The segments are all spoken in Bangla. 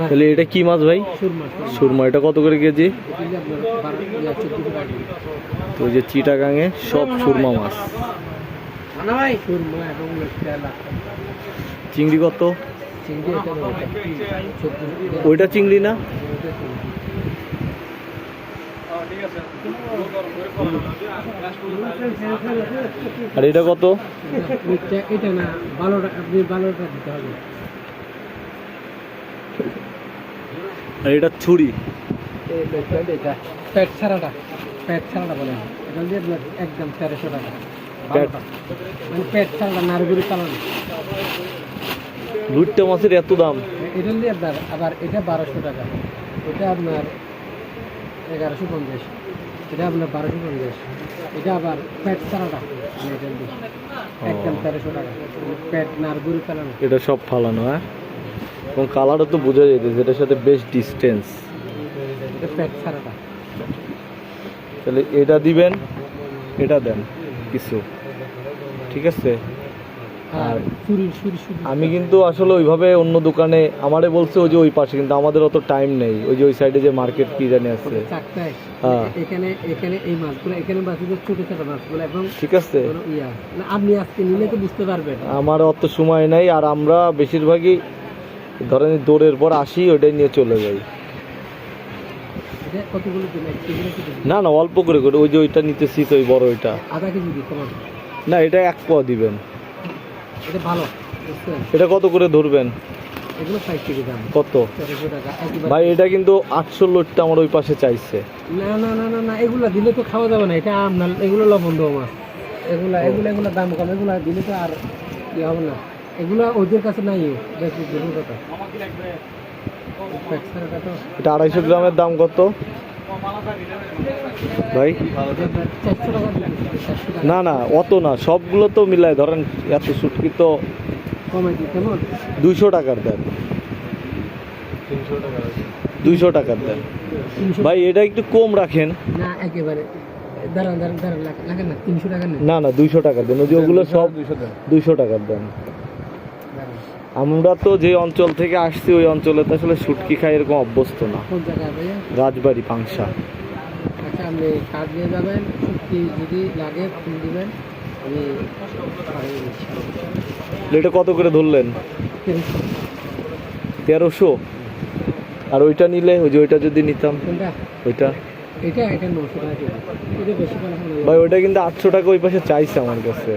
তাহলে এটা কি মাছ ভাই? সুরমা এটা কত করে কেজি? বারো। তো যে চিটাগাঙে সব সুরমা মাছ। চিংড়ি কত? ওইটা চিংড়ি না? আর এটা কত? এটা না বারোটা আপনি বারোটা দিতে হবে। আর এটা ছুরি। প্যাট ছাড়াটা প্যাট ছাড়াটা বলে। একদম তেরোশো টাকা। মানে প্যাট ছাড়াটা নারগুড়ি চালানো রুটটা মাছের এত দাম। এটা দিয়ে আপনার আবার এটা বারোশো টাকা। এটা আপনার এগারোশো পঞ্চাশ। এটা আপনার বারোশো পঞ্চাশ। এটা আবার প্যাট ছাড়াটা। মানে একদম তেরোশো টাকা। প্যাট নারগুড়ি চালানো এটা সব ফালানো হ্যাঁ? এবং কালারও তো বোঝা যেতেছে এটার সাথে বেশ ডিস্টেন্স তাহলে এটা দিবেন এটা দেন কিছু। ঠিক আছে? আর সুরি সুরি আমি কিন্তু আসলে ওইভাবে অন্য দোকানে আমারে বলছে ওই যে ওই পাশে কিন্তু আমাদের অত টাইম নেই। ওই যে ওই সাইডে যে মার্কেট কি জানি আছে। হ্যাঁ। এখানে এখানে এই মাছগুলো এখানে ছোট ছোট মাছগুলো এবং ঠিক আছে। আপনি আজকে নিলে তো বুঝতে পারবেন। আমার অত সময় নেই আর আমরা বেশিরভাগই ধরেন দৌড়ের পর আসি ওটাই নিয়ে চলে যাই? না না অল্প করে করে ওই যে ওইটা নিতেছি তো ওই বড় ওইটা। না এটা এক পোয়া দিবেন। এটা কত করে ধরবেন? কত? ভাই এটা কিন্তু আটশো লোডটা আমার ওই পাশে চাইছে। না না না না না এগুলো দিলে তো খাওয়া যাবে না এটা আপনার এগুলো লবণ দেওয়া মাছ এগুলা এগুলো এগুলো দাম কম এগুলো দিলে তো আর ইয়ে হবে না। এগুলো ওদের কাছে নাই দেখি দেখুন কথা। এটা আড়াইশো গ্রামের দাম কত? ভাই? না না অত না সবগুলো তো মিলায় ধরেন এত সুটকি তো কমে দুইশো টাকার দেন। দুইশো টাকার দেন। ভাই এটা একটু কম রাখেন। না একেবারে না না। না দুইশো টাকার দেন। যে ওগুলো সব দুইশো টাকার দেন। আমরা তো যে অঞ্চল থেকে আসছি ওই অঞ্চলে তো আসলে শুটকি খাই এরকম অভ্যস্ত না। রাজবাড়ি পাংশা। আচ্ছা আপনি কার্ড নিয়ে যাবেন সত্যি যদি লাগে ফোন দিবেন আমি পাঠিয়ে দিচ্ছি। এটা কত করে ধরলেন? তেরোশো। আর ওইটা নিলে ওই যে ওইটা যদি নিতাম ওইটা? এটা এটা নশো টাকা এটা বেশি হবে ভাই ওইটা কিন্তু আটশো টাকা ওই পাশে চাইছে আমার কাছে।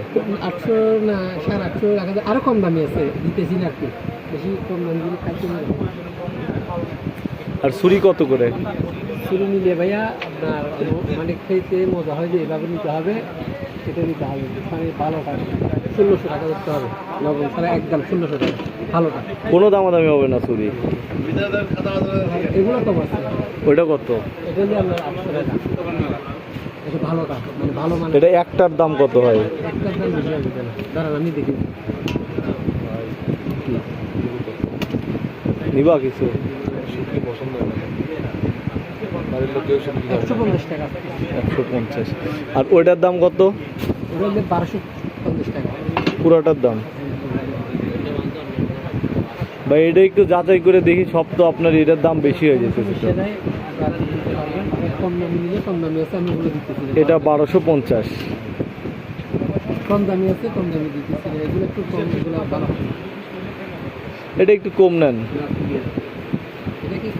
আটশো না সাড়ে আটশো রাখা যায়। আরও কম দামি আছে দিতেছি না আর কি বেশি কম দামি যদি খাইতে না আর ছুরি কত করে? শুরু নিলে ভাইয়া আপনার মানে খেতে মজা হয় যে এভাবে নিতে হবে সেটা নিতে হবে। মানে ভালোটা ষোলোশো টাকা করতে হবে। লবণ ছাড়া একদম ষোলোশো টাকা। ভালোটা কোনো দামাদামি হবে না ছুরি। এগুলো কম আছে ওইটা কত? এটা মানে এটা একটার দাম কত হয়? আমি দেখি। নিবা কিছু? একশো পঞ্চাশ আর ওইটার দাম কত? ওটা হলে বারোশো পঞ্চাশ টাকা। পুরাটার দাম? ভাই এটা একটু যাচাই করে দেখি সব তো আপনার এটার দাম বেশি হয়ে যেতে কম কম দামি আছে আমি। এটা বারোশো পঞ্চাশ কম দামি আছে কম দামি এগুলো একটু এটা একটু কম নেন এটা কি